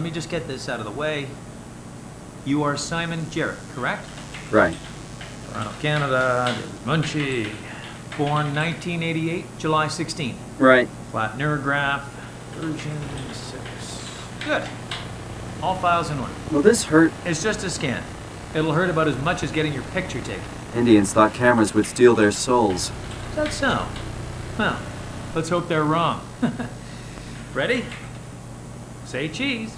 Let me just get this out of the way. You are Simon Jarrett, correct? Right. Toronto, Canada, David Munchie. Born 1988, July 16th. Right. Flat neurograph, version 6. Good. All files in order. Will this hurt? It's just a scan. It'll hurt about as much as getting your picture taken. Indians thought cameras would steal their souls. Is that so? Well, let's hope they're wrong. Ready? Say cheese.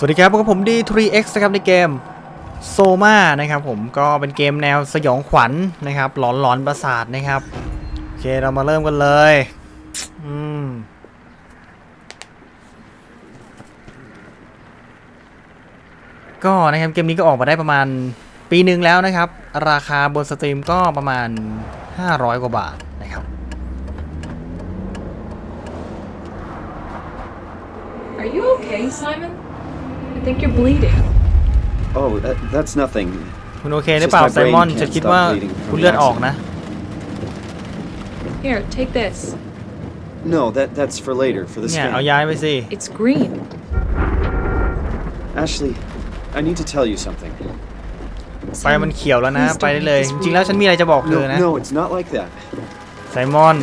สวัสดีครับพบกับผมดี 3x นะครับในเกมโซมานะครับผมก็เป็นเกมแนวสยองขวัญนะครับหลอนหลอนๆประสาทนะครับ โอเคเรามาเริ่มกันเลยอืมก็นะครับเกมนี้ก็ออกมาได้ประมาณปีหนึ่งแล้วนะครับ ราคาบนสตรีมก็ประมาณ 500 กว่าบาทนะครับ Are you okay, Simon? I think you're bleeding. Oh, that, that's nothing. คุณโอเคหรือเปล่า Just my ไซมอน brain จะ can't คิด stop ว่า bleeding from คุณเลือด the ออกนะ Here, take this. No, that that's for later, for the เนี่ย เอา scan. ย้ายไปสิ It's green. Ashley, I need to tell you something. ไฟมันเขียวแล้วนะ Please ไปได้ don't เลย make จ this ริงๆแล้วฉันมีอะไรจะบอกเธอ No, นะ no, it's not like that. ไซมอน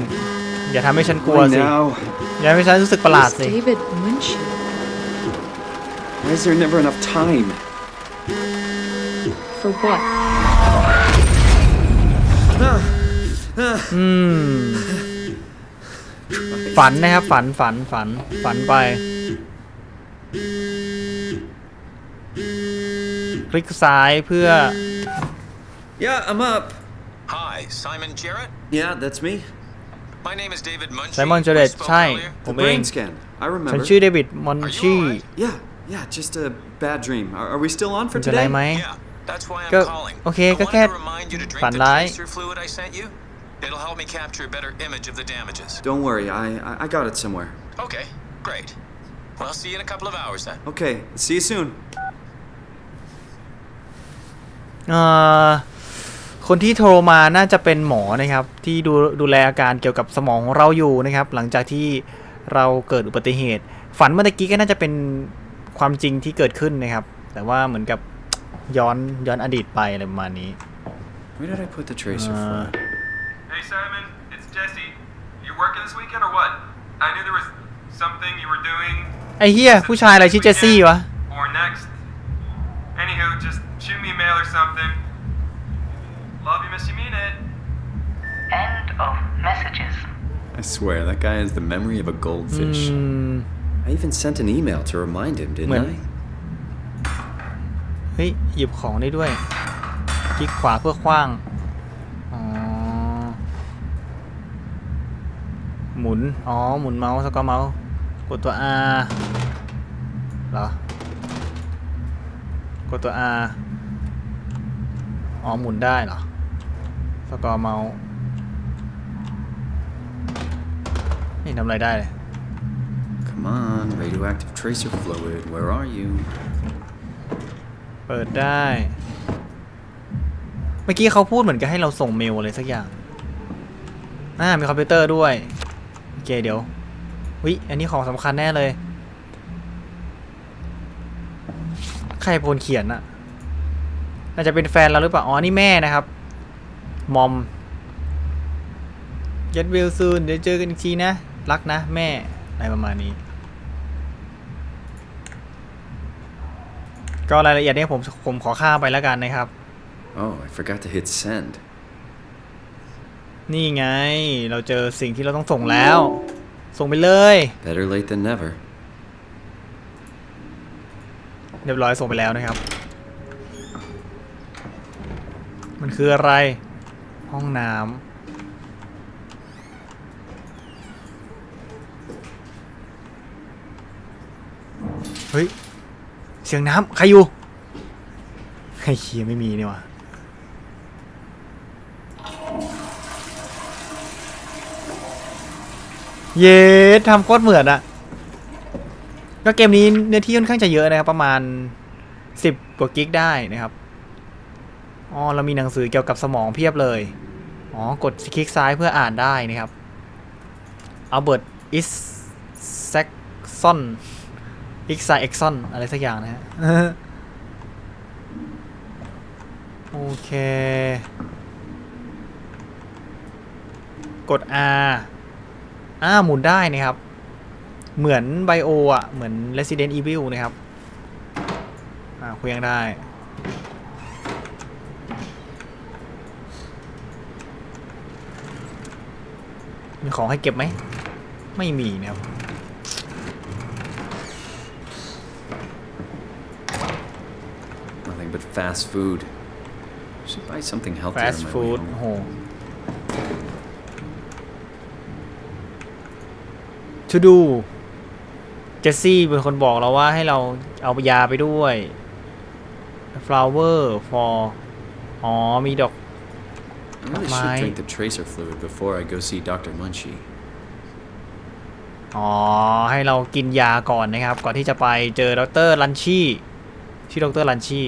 อย่าทำให้ฉันกลัว Why สิ now? อย่าทำให้ฉันรู้สึกประหลาด Who's สิ David Munchie. Why is there never enough time? For what? อืมฝันนะครับฝันฝันฝันฝันไป คลิกซ้ายเพื่อ Yeah, I'm up. Hi, Simon Jarrett. Yeah, that's me. My name is David Munchie. Simon We Jarrett spoke ใช่ earlier. ผ The มเอง brain scan. I ฉัน remember. ชื่อเดวิดมอน Are you ชี alright? Yeah, yeah, just a bad dream. Are, are we still on คุ for ณจะได้ today? ไหม Yeah, that's why I'm ก็ calling. โอเค I ก็ wanted แค่ to remind you to drink ฝัน the ร้าย tracer fluid I sent you. It'll help me capture a better image of the damages. Don't worry, I, I I got it somewhere. Okay, great. Well, I'll see you in a couple of hours then. Okay, see you soon. เอ่อคนที่โทรมาน่าจะเป็นหมอนะครับ ที่ดูดูแลอาการเกี่ยวกับสมองของเราอยู่นะครับ หลังจากที่เราเกิดอุบัติเหตุ ฝันเมื่อตะกี้ก็น่าจะเป็น ความจริงที่เกิดขึ้นนะครับ แต่ว่าเหมือนกับย้อนย้อนอดีตไปอะไรประมาณนี้ Where did I put the tracer Uh, fluid? Hey Simon, it's Jesse. You working this weekend or what? I knew there was something you were doing ไอ้เฮียผู้ชายอะไรชื่อเจสซี่วะ or next. Anywho, just shoot me a mail or something. Love you, miss you, mean it. End of messages. I swear, that guy has the memory of a goldfish. อืม I even sent an email to remind him, didn't When- I? เฮ้ย หยิบของได้ด้วย คลิกขวาเพื่อคว้าง อ๋อ หมุน อ๋อ หมุนเมาส์แล้วก็เมาส์ กดตัว R เหรอ กดตัว R อ๋อ หมุนได้เหรอสกอร์เมาส์นี่ทำอะไรได้เลย Come on, radioactive tracer fluid, where are you? เปิดได้ เมื่อกี้เขาพูดเหมือนกับให้เราส่งเมลอะไรสักอย่าง อ่า มีคอมพิวเตอร์ด้วย โอเคเดี๋ยว วิ อันนี้ของสำคัญแน่เลย ใครเป็นเขียนอะน่าจะเป็นแฟนเราหรือเปล่า อ๋อ นี่แม่นะครับ มอม get well soon เดี๋ยวเจอกันอีกทีนะ รักนะ แม่อะไรประมาณนี้ ก็รายละเอียดเนี้ผมผมขอข้ามไปแล้วกันนะครับ Oh, I forgot to hit send. นี่ไง เราเจอสิ่งที่เราต้องส่งแล้ว ส่งไปเลย Better late than never. เรียบร้อยส่งไปแล้วนะครับ มันคืออะไร ห้องน้ำ เฮ้ย เสียงน้ำใครอยู่ไอ้เคียไม่มีเนี่ยวะเย้ทำโคตรเหมือนอะก็เกมนี้เนื้อที่ค่อนข้างจะเยอะนะครับ ประมาณ 10 กว่ากิกได้นะครับอ๋อเรามีหนังสือเกี่ยวกับสมองเพียบเลย อ๋อ กดคลิกซ้ายเพื่ออ่านได้นะครับอัลเบิร์ตอิสแซกซอน อิกซาเอ็กซอนอะไรสักอย่างนะฮะโอเค กด R อ่าหมุนได้นะครับ เหมือนไบโออะ เหมือน Resident Evil นะครับ อ่าคุยยังได้ มีของให้เก็บไหม ไม่มีนะครับ but fast food. Should buy something healthier fast on my way food home. โอ้โห to do เจสซี่เป็นคนบอกเราว่าให้เราเอายาไปด้วย flower for อ๋อ มีดอก I really My- should drink the tracer fluid before I go see Dr. Munchie. อ๋อ ให้เรากินยาก่อนนะครับ ก่อนที่จะไปเจอดรลันชี่ชื่อดรลันชี่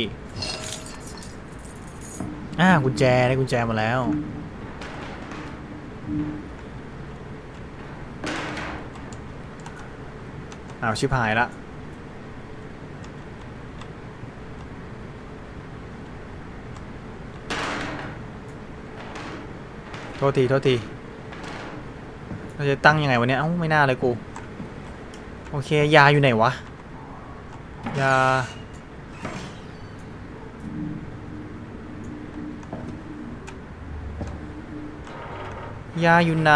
อ่ากุญแจได้กุญแจมาแล้ว อ้าวชิบหายละโทษทีโทษทีเราจะตั้งยังไงวะเนี่ยเอ้าไม่น่าเลยกู โอเค ยาอยู่ไหนวะ ยา ยาอยู่ไหน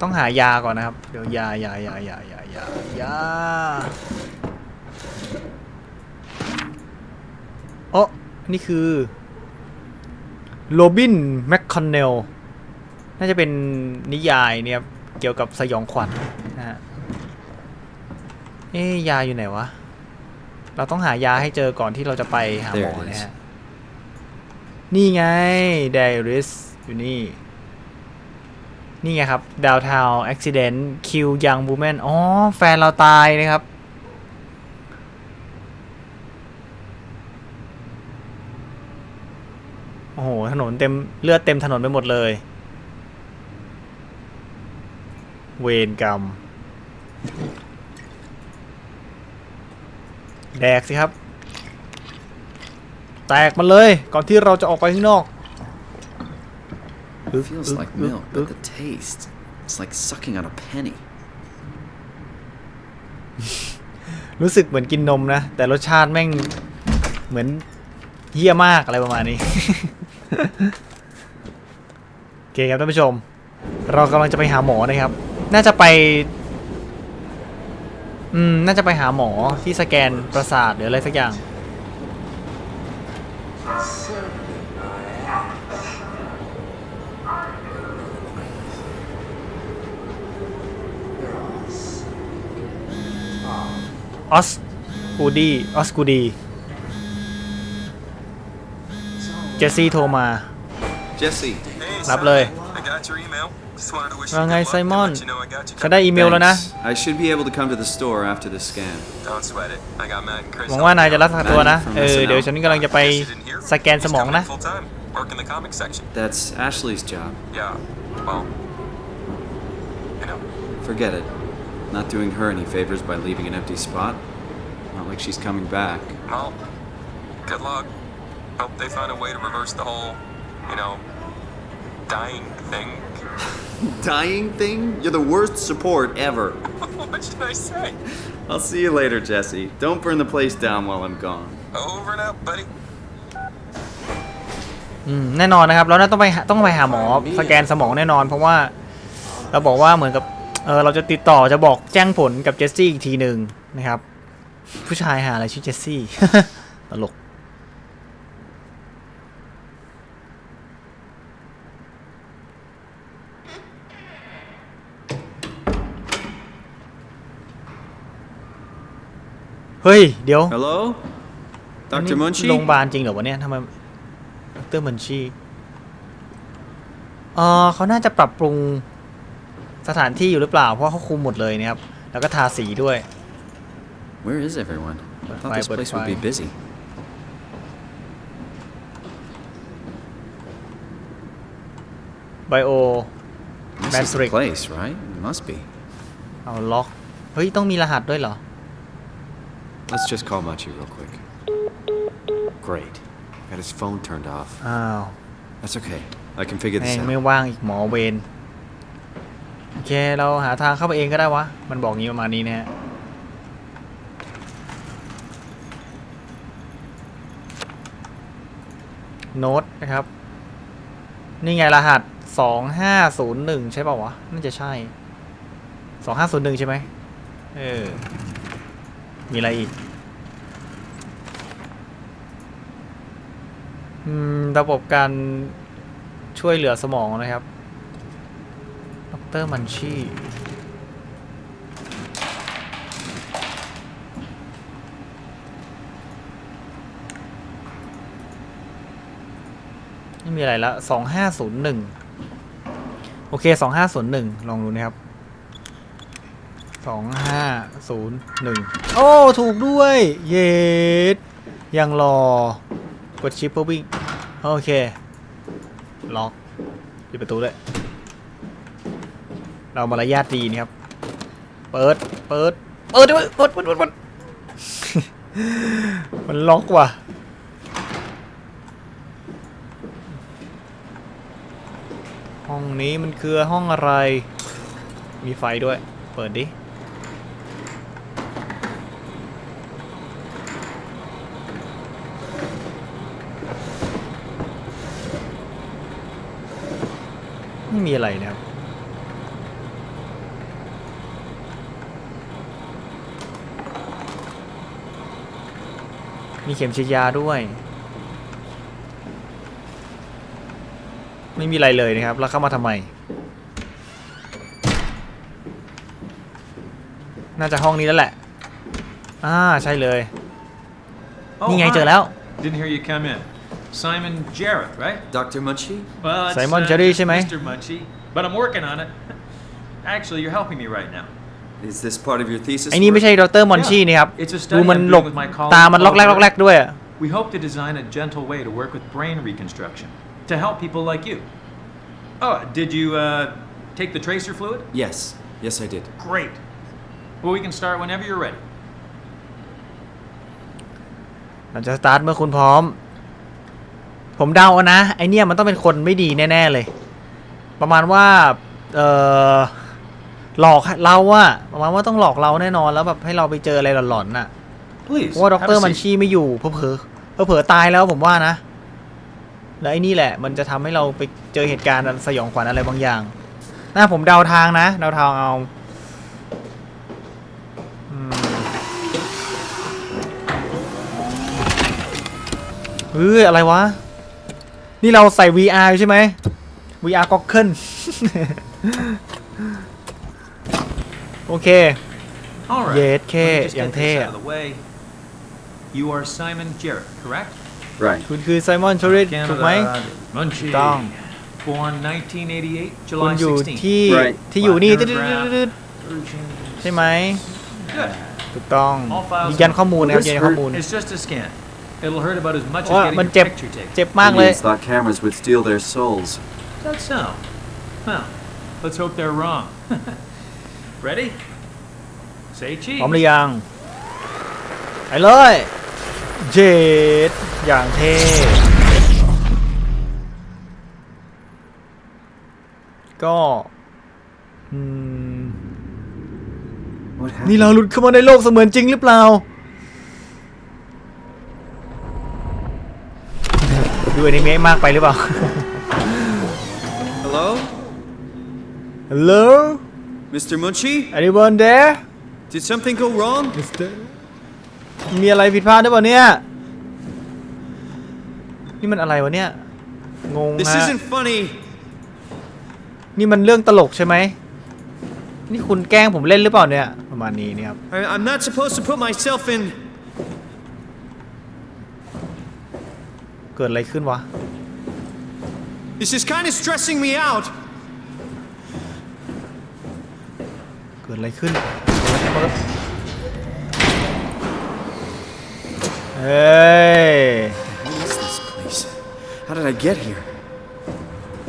ต้องหายาก่อนนะครับ เดี๋ยวยายายายายายายาโอ้นี่คือโรบินแมคคอนเนล น่าจะเป็นนิยายเนี่ยเกี่ยวกับสยองขวัญ อ๊ะยาอยู่ไหนวะ เราต้องหายาให้เจอก่อนที่เราจะไปหาหมอ There it is นะฮะ นี่ไง ไดริส อยู่นี่ นี่ไงครับ Downtown Accident Kill Young Woman อ๋อ แฟนเราตายนะครับ โอ้โห ถนนเต็ม เลือดเต็มถนนไปหมดเลย เวรกรรม แดกสิครับ แตกมันเลยก่อนที่เราจะออกไปข้างนอก It feels like milk, but the taste, it's like sucking on a penny. รู้สึกเหมือนกินนมนะ แต่รสชาติแม่งเหมือนเยี่ยมากอะไรประมาณนี้ โอเคครับท่านผู้ชม เรากำลังจะไปหาหมอนะครับ น่าจะไป อืม น่าจะไปหาหมอที่สแกนประสาทหรืออะไรสักอย่าง ออสกูดี้ออสกูดี เจสซี่โทรมา Hey, Jesse, รับเลย I got your email. Just wanted to wish ว่า you ไง good luck ไซ and มอน let you know I got you เขาได้อีเมลแล้วนะ thanks. I should be able to come to the store after the scan. Don't sweat it. I got Matt and Chris. หวังว่านายจะรักษาตัวนะ From เออ SNL เดี๋ยวฉันกำลังจะไป Guess you didn't hear? สแกนสมองนะ He's coming full time. Work in the comic section. That's Ashley's job. Yeah. Well. You know. Forget it. Not doing her any favors by leaving an empty spot. Not like she's coming back. Well. Good luck. Hope they find a way to reverse the whole, you know, dying thing. Dying thing? You're the worst support ever. what should I say? I'll see you later, Jesse. Don't burn the place down while I'm gone. Over and out, buddy. อืมแน่นอนนะครับเราน่าต้องไปหาต้องไปหาหมอสแกนสมองแน่นอน เพราะว่าเราบอกว่าเหมือนกับเออเราจะติดต่อจะบอกแจ้งผลกับเจสซี่อีกทีหนึ่งนะครับ ผู้ชายหาอะไรชื่อเจสซี่ ตลก เฮ้ย เดี๋ยว Hello? อันนี้ Dr. Munchie? โรงพยาบาลจริงเหรอวะเนี่ยทำไมดรมันชีเออเขาน่าจะปรับปรุงสถานที่อยู่หรือเปล่า เพราะเขาคุมหมดเลยนะครับ แล้วก็ทาสีด้วย Where is everyone? I thought this Fine, but place would be fine. busy. ไบโอ This That's is the Rick. place, right? It must be. เอาล็อก เฮ้ย ต้องมีรหัสด้วยเหรอ Let's just call Machi real quick. Great. Got his phone turned off. อ้าว That's okay. I can figure แม่ this ง out. ไม่ว่างอีกหมอเวรโอเค เราหาทางเข้าไปเองก็ได้วะ มันบอกงี้ประมาณนี้นะฮะ โน้ตนะครับ นี่ไงรหัสสองห้าศูนย์หนึ่งใช่เปล่าวะ น่าจะใช่สองห้าศูนย์หนึ่งใช่ไหมเออ มีอะไรอีกอระบบการช่วยเหลือสมองนะครับ ดรมันชีไม่มีอะไรละสองห้าศูนย์หนึ่งโอเคสองห้าศูนย์หนึ่งลองดูนะครับ สองห้าศูนย์หนึ่งโอ้ ถูกด้วย เย็ดยังรอกดชิปเพื่อวิ่ง โอเค ล็อกปิดประตูด้วย เรามารยาทดีนะครับ เปิด เปิด เปิดด้วยเปิดเปิดเปิดเปิดมันล็อกว่ะห้องนี้มันคือห้องอะไร มีไฟด้วย เปิดดิ ไม่มีอะไรนะครับมีเข็มฉีดยาด้วย ไม่มีอะไรเลยนะครับ แล้วเข้ามาทำไม น่าจะห้องนี้แล้วแหละอ่าใช่เลย Oh, นี่ไง hi. เจอแล้ว Didn't hear you come in. Simon Jarrett, right? Dr. Munchie? Well, it's, Simon uh, Jarrett just ใช่ไหม Mr. Munchie, but I'm working on it. Actually, you're helping me right now. Is this part of your thesis? ไอ้นี่ไม่ใช่ดรมอนชีนี่ครับ It's a ดู study มัน I'm หลบ doing with my colleague ตามันล็อกแรกล็อกแรกด้วยอะ We hope to design a gentle way to work with brain reconstruction to help people like you. Oh, did you uh, take the tracer fluid? Yes. Yes, I did. Great. Well, we can start whenever you're ready. เราจะสตาร์ทเมื่อคุณพร้อม ผมเดาเอานะ ไอเนี่ยมันต้องเป็นคนไม่ดีแน่ๆเลย ประมาณว่า เออหลอกเราอะประมาณว่าต้องหลอกเราแน่นอนแล้วแบบให้เราไปเจออะไรหลอนๆน่ะ Please. เพราะว่าด have ร a มัน seat. ชีไม่อยู่เผลอเผลอเผลอๆตายแล้วผมว่านะ แล้วไอ้นี่แหละ มันจะทำให้เราไปเจอเหตุการณ์สยองขวัญอะไรบางอย่างน่าผมเดาทางนะเดาทางเอาอืมเฮ้ยอะไรวะ นี่เราใส่ VR อยู่ใช่ไหม VR ก็ขึ้นโอเค All right. Yes, Let me just yang get this the. out of the way. You are Simon Jarrett, correct? Right. คุณคือไซมอนชริตถูกไหม Munchie. ต้อง Born 1988, คุณ July อยู่ 16th. ที่ Right. ที่อยู่นี่ Black ตึ๊ด paragraph. ๆๆใช่ไหม Good. ถูกต้อง All files ยืนยันข้อมูลนะครับ This ยืนยันข้อมูล It's just a scan. It'll hurt about as much as ว่า getting มัน your เจ็บ picture taken. เจ็บมากเลย thought cameras would steal their souls. That's so. Well, let's hope they're wrong. Ready? Say พ cheese. ร้อมหรือยังไปเลยเจ็ดอย่างเท่ก็อืม What นี่เราหลุดเข้ามาในโลกเสมือนจริงหรือเปล่า ดูอนิเมะมากไปหรือเปล่า Hello? Hello Mr. Munchie? anyone there Did something go wrong? มีอะไรผิดพลาดหรือเปล่าเนี่ย นี่มันอะไรวะเนี่ย งง This ฮะ isn't funny. นี่มันเรื่องตลกใช่ไหม นี่คุณแกล้งผมเล่นหรือเปล่าเนี่ย ประมาณนี้เนี่ยครับ I, I'm not supposed to put myself in เกิดอะไรขึ้นวะ This is kind of stressing me out. เกิดอะไรขึ้นเฮ้ย What is this place? How did I get here?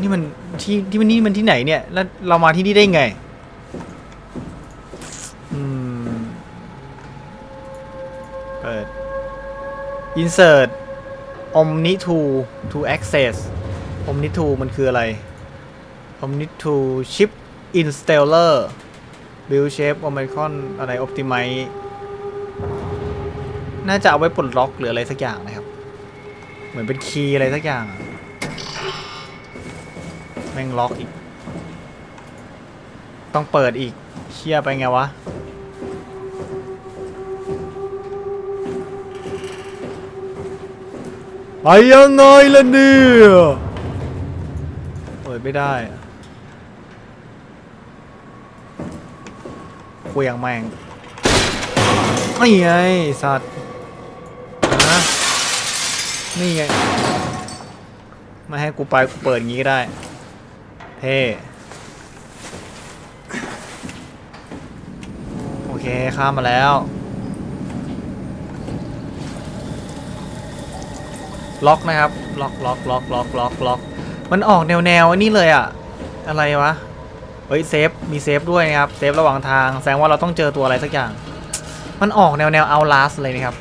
นี่มันที่ที่มันนี่มันที่ไหนเนี่ย แล้วเรามาที่นี่ได้ไง อืม เปิด insert omni to to access omni to มันคืออะไร omni to chip installer build shape omicron อะไร optimize น่าจะเอาไว้ปลดล็อกหรืออะไรสักอย่างนะครับ เหมือนเป็นคีย์อะไรสักอย่าง แม่งล็อกอีก ต้องเปิดอีก เชี่ยไปไงวะ ไปยังไงล่ะเนี่ยเปิดไม่ได้คุยอย่างแม่งนี่ไงสัตว์นะนี่ไงไม่ให้กูไปกูเปิดงี้ก็ได้ เท่โอเคข้ามมาแล้ว ล็อกนะครับ ล็อกล็อกล็อกล็อกล็อกล็อกมันออกแนวแนวๆอันนี้เลยอะอะไรวะ เฮ้ยเซฟ มีเซฟด้วยนะครับ เซฟระหว่างทาง แสดงว่าเราต้องเจอตัวอะไรสักอย่าง มันออกแนวแนวเอาลาสเลยนะครับ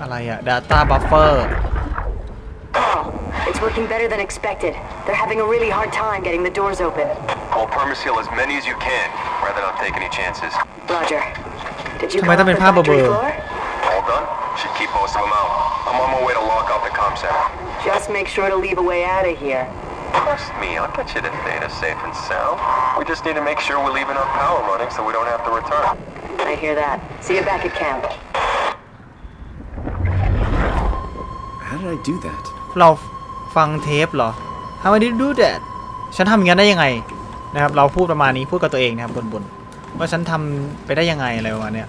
อะไรอะ Data Buffer Oh, it's working better than expected. They're having a really hard time getting the doors open. I'll permaseal as many as you can, rather not take any chances. Roger. Did you ทำไม come ต้อง up เป็น with ภาพเบ factory ลอ floor? All done? Should keep most of them out. I'm on my way to lock off the comm center. Just make sure to leave a way out of here. Trust me, I'll get you to data safe and sound. We just need to make sure we're leaving our power running so we don't have to return. I hear that. See you back at camp. How did I do that? เราฟังเทปเหรอ How did you do that ฉันทำอย่างนั้นได้ยังไงนะครับ เราพูดประมาณนี้พูดกับตัวเองนะครับบนๆว่าฉันทำไปได้ยังไงอะไรประมาณเนี้ย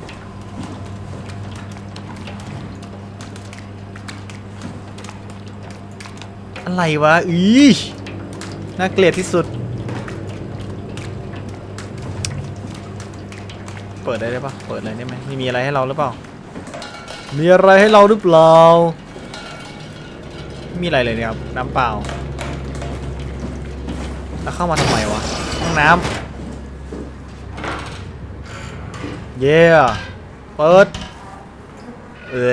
อะไรวะอีน่าเกลียดที่สุด เปิดได้ไหมปะเปิดอะไรได้ไหมมีมีอะไรให้เราหรือเปล่า มีอะไรให้เราหรือเปล่าไม่มีอะไรเลยเนี่ยครับ น้ำเปล่า แล้วเข้ามาทำไมวะ ห้องน้ำ เย่เปิดเออ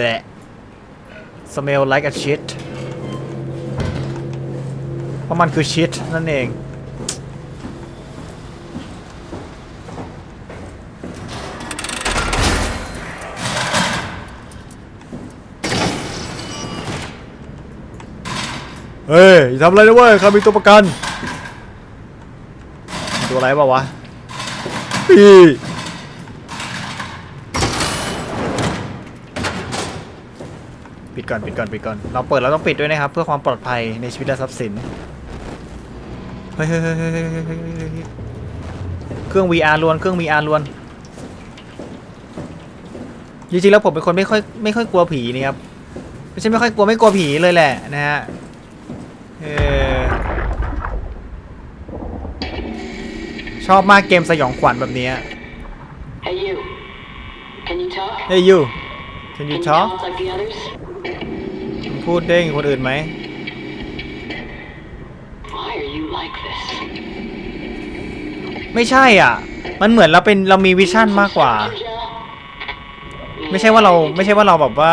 smell like a shit เพ ราะมันคือ shit นั่นเอง เฮ้ยอย่าทำอะไรนะเว้ยข้ามีตัวประกัน ตัวอะไรเปล่าวะพี่ปิดก่อนปิดก่อนปิดก่อน เราเปิดเราต้องปิดด้วยนะครับ เพื่อความปลอดภัยในชีวิตและทรัพย์สิน เฮ้ยเครื่อง VR ล้วนเครื่อง VR ล้วนจริงๆแล้วผมเป็นคนไม่ค่อยไม่ค่อยกลัวผีนี่ครับไม่ใช่ไม่ค่อยกลัวไม่กลัวผีเลยแหละนะฮะเออชอบมากเกมสยองขวัญแบบนี้ Hey you can you talk Hey you can you talk พูดได้กับคนอื่นไหม ไม่ใช่อะ มันเหมือนเราเป็นเรามีวิชั่นมากกว่า ไม่ใช่ว่าเราไม่ใช่ว่าเราแบบว่า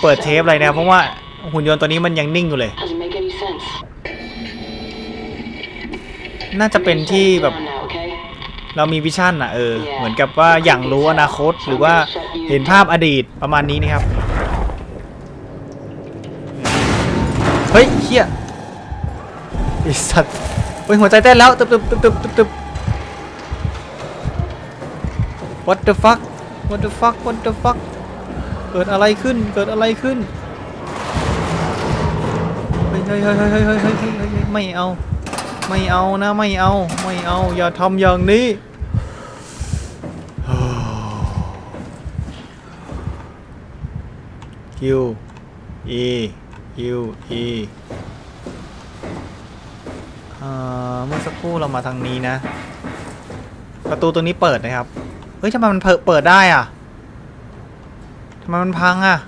เปิดเทปอะไรนะเพราะว่าหุ่นยนต์ตัวนี้มันยังนิ่งอยู่เลย น่าจะเป็นที่แบบ เรามีวิชั่นอะเออ เหมือนกับว่าอย่างรู้อนาคตหรือว่าเห็นภาพอดีตประมาณนี้นะครับ เฮ้ยเฮียไอสัตว์เฮ้ยหัวใจเต้นแล้วตึบตึบตึบตึบตึบ what the fuck what the fuck what the fuck เกิดอะไรขึ้น เกิดอะไรขึ้น เฮ้ยเฮ้ยเฮ้ยเฮ้ยเฮ้ยเฮ้ยไม่เอา ไม่เอานะ ไม่เอา ไม่เอา อย่าทำอย่างนี้ Q E U E เมื่อสักครู่เรามาทางนี้นะ ประตูตัวนี้เปิดนะครับ เฮ้ยทำไมมันเปิดได้อะทำไมมันพังอะ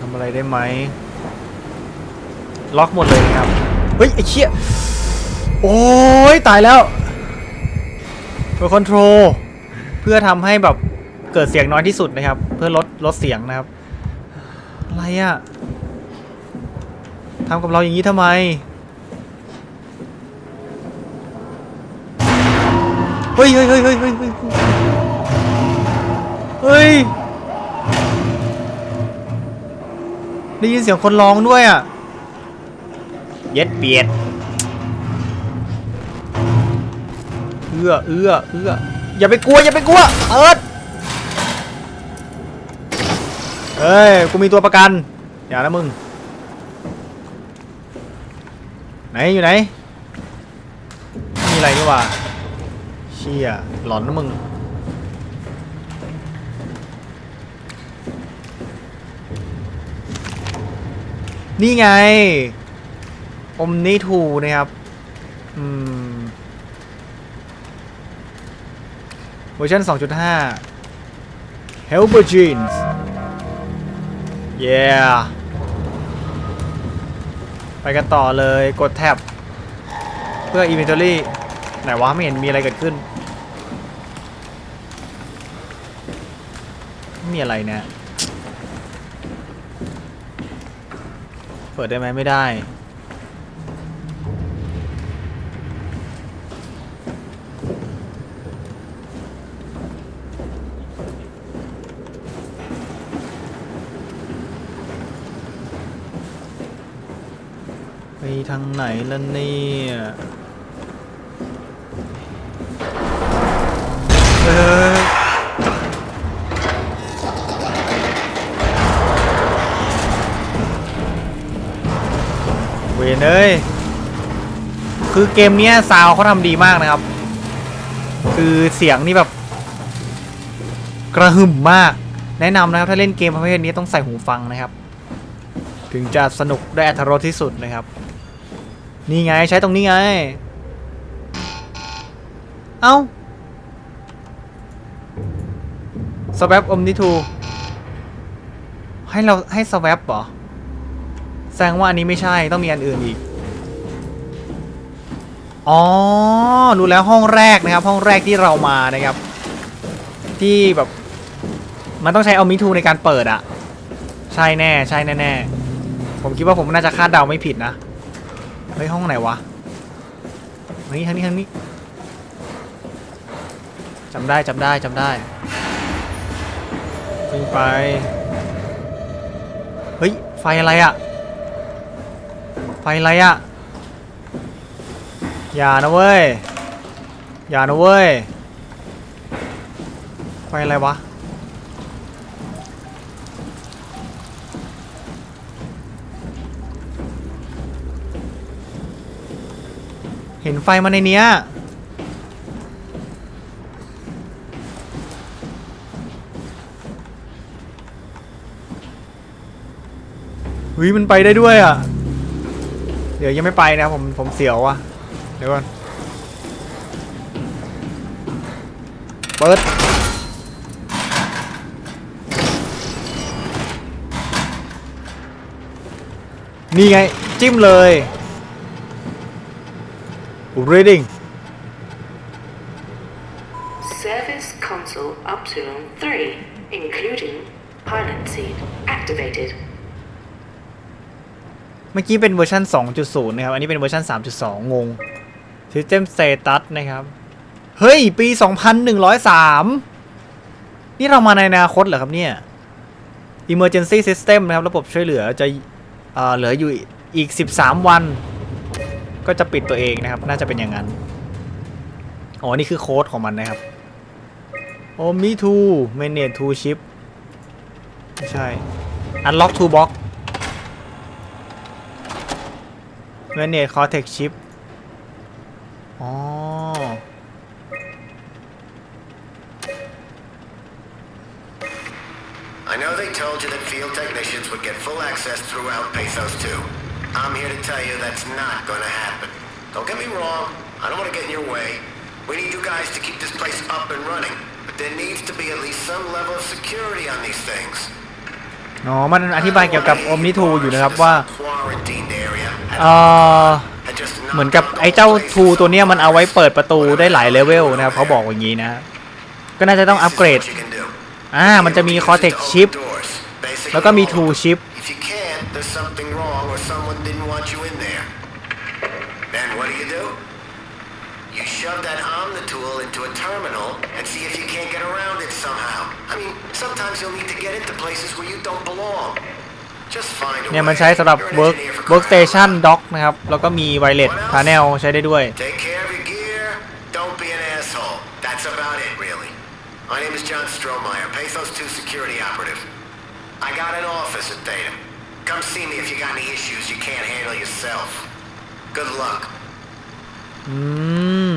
ทำอะไรได้ไหม ล็อกหมดเลยครับ ฮ้ยไอ้เชี่ยโอ้ยตายแล้วเปิดคอนโทรลเพื่อทำให้แบบเกิดเสียงน้อยที่สุดนะครับ เพื่อลดลดเสียงนะครับ อะไรอะทำกับเราอย่างนี้ทำไมเฮ้ยเฮ้ยเฮ้ยเฮ้ยเฮ้ยเฮ้ยเฮ้ยได้ยินเสียงคนร้องด้วยอะ เย็ดเบียด เอื้อเอื้อเอื้ออย่าไปกลัว อย่าไปกลัวเอิร์ดเฮ้ย กูมีตัวประกัน อย่านะมึง ไหน อยู่ไหน มีอะไรนี่วะเชี่ย หลอนนะมึง นี่ไง อมนี่ทูนะครับ อืม เวอร์ชัน2.5 Helper Jeans yeah ไปกันต่อเลยกดแท็บ เพื่อ Inventory ไหนวะไม่เห็นมีอะไรเกิดขึ้น ไม่มีอะไรเนะ เปิดได้ไหมไม่ได้ ทางไหนล่ะเนี่ยเฮ้ยเวนเอ้ย คือเกมเนี้ยซาวเขาทำดีมากนะครับ คือเสียงนี่แบบ กระหึ่มมาก แนะนำนะครับ ถ้าเล่นเกมประเภทนี้ต้องใส่หูฟังนะครับ ถึงจะสนุกได้อัธรสที่สุดนะครับ นี่ไงใช้ตรงนี้ไง เอ้าสวปอมนิทู ให้เราให้สวปเหรอ แสดงว่าอันนี้ไม่ใช่ต้องมีอันอื่นอีก อ๋อ รู้แล้วห้องแรกนะครับ ห้องแรกที่เรามานะครับ ที่แบบ มันต้องใช้เอามิทูในการเปิดอะใช่แน่ ใช่แน่ๆผมคิดว่าผมน่าจะคาดเดาไม่ผิดนะ ฮ้ยห้องไหนวะทางนี้ทางนี้ทางนี้จำได้จำได้จำได้วิ่งไป เฮ้ย ไฟอะไรอะไฟอะไรอะอย่านะเว้ย อย่านะเว้ย ไฟอะไรวะ ห็นไฟมาในเนี้ยเฮ้ยมันไปได้ด้วยอะ เดี๋ยวยังไม่ไปนะผมผมเสียวอะ เดี๋ยวก่อน เปิด นี่ไง จิ้มเลย reading Service console Upsilon 3, including pilot seat, activated. เมื่อกี้เป็นเวอร์ชัน2.0 นะครับ อันนี้เป็นเวอร์ชัน3.2 งง System Status นะครับ เฮ้ย ปี 2103 นี่เรามาในอนาคตเหรอครับเนี่ย Emergency System นะครับ ระบบช่วยเหลือจะเอ่อเหลืออยู่อีก 13 วัน ก็จะปิดตัวเองนะครับ น่าจะเป็นอย่างนั้น อ๋อ นี่คือโค้ดของมันนะครับ โอมิทูเมเนตทูชิปไม่ใช่ อันล็อกทูบ็อกเมเนตคอเทคชิปอ๋อ I know they told you that field technicians would get full access throughout Pathos 2. I'm here to tell you that's not going to happen. Don't get me wrong, I don't want to get in your way. We need you guys to keep this place up and running, but there needs to be at least some level of security on these things. อ๋อ มันอธิบายเกี่ยวกับโอมิทูอยู่นะครับว่า Quarantined area. เอ่อ And just เหมือนกับไอ้เจ้าทูตัวเนี้ยมันเอาไว้เปิดประตูได้หลายเลเวลนะครับเขาบอกอย่างนี้นะ ก็น่าจะต้องอัปเกรด อ่า มันจะมีคอเทคชิป แล้วก็มีทูชิป If you can't, there's something wrong or someone didn't want you in there. Then what do you do? You shove that Omni tool into a terminal and see if you can't get around it somehow. I mean, sometimes you'll need to get into places where you don't belong. Just find a เนี่ย way. มันใช้สำหรับ You're an work engineer for workstation crying out dock นะครับ แล้วก็มี wireless panel ใช้ได้ด้วย loud. Take care of your gear. Don't be an asshole. That's about it, really. My name is John Strohmeyer, Pathos 2 security operative. I got an office at Theta. Come see me if you got any issues you can't handle yourself. Good luck. อืม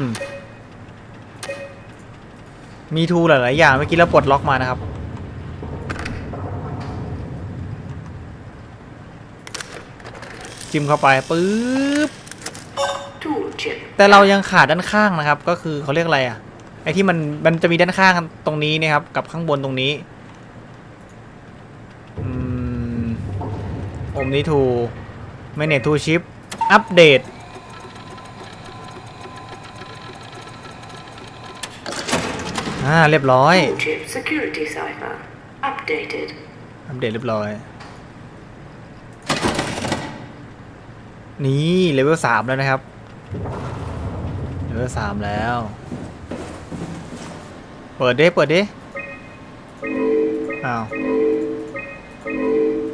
มีทูหลายๆอย่างเมื่อกี้เราปลดล็อกมานะครับ จิ้มเข้าไปปึ๊บ Tool chip. แต่เรายังขาดด้านข้างนะครับ ก็คือเขาเรียกอะไรอะ ไอ้ที่มันมันจะมีด้านข้างตรงนี้นะครับ กับข้างบนตรงนี้ อืม อมนี้ทูเมเนทูชิป อัปเดต อ่า เรียบร้อย Tool chip security cipher. Updated. อัปเดตเรียบร้อย นี่เลเวลสามแล้วนะครับ เลเวลสามแล้ว เปิดดิเปิดดิอ้าว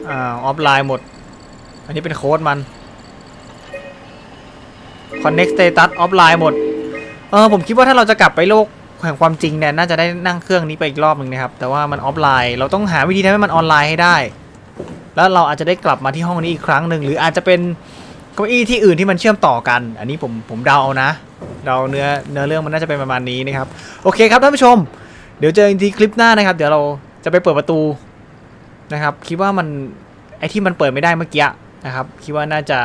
อ้าว ออฟไลน์หมด อันนี้เป็นโค้ดมัน Connect Status ออฟไลน์หมด เออผมคิดว่าถ้าเราจะกลับไปโลกแห่งความจริงเนี่ยน่าจะได้นั่งเครื่องนี้ไปอีกรอบหนึ่งนะครับ แต่ว่ามันออฟไลน์ เราต้องหาวิธีทำให้มันออนไลน์ให้ได้ แล้วเราอาจจะได้กลับมาที่ห้องนี้อีกครั้งหนึ่ง หรืออาจจะเป็นเก้าอี้ที่อื่นที่มันเชื่อมต่อกัน อันนี้ผมผมเดาเอานะเดาเนื้อเนื้อเรื่องมันน่าจะเป็นประมาณนี้นะครับ โอเคครับท่านผู้ชม เดี๋ยวเจอกันทีคลิปหน้านะครับ เดี๋ยวเราจะไปเปิดประตูนะครับ คิดว่ามันไอที่มันเปิดไม่ได้เมื่อกี้ นะครับ คิดว่าน่าจะ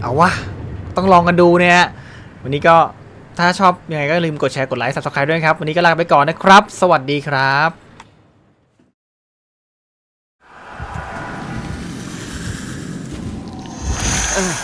เอาวะ ต้องลองกันดูเนี่ยวันนี้ก็ถ้าชอบยังไงก็ลืมกดแชร์กดไลค์ subscribe ด้วยครับ วันนี้ก็ลาไปก่อนนะครับ สวัสดีครับเออ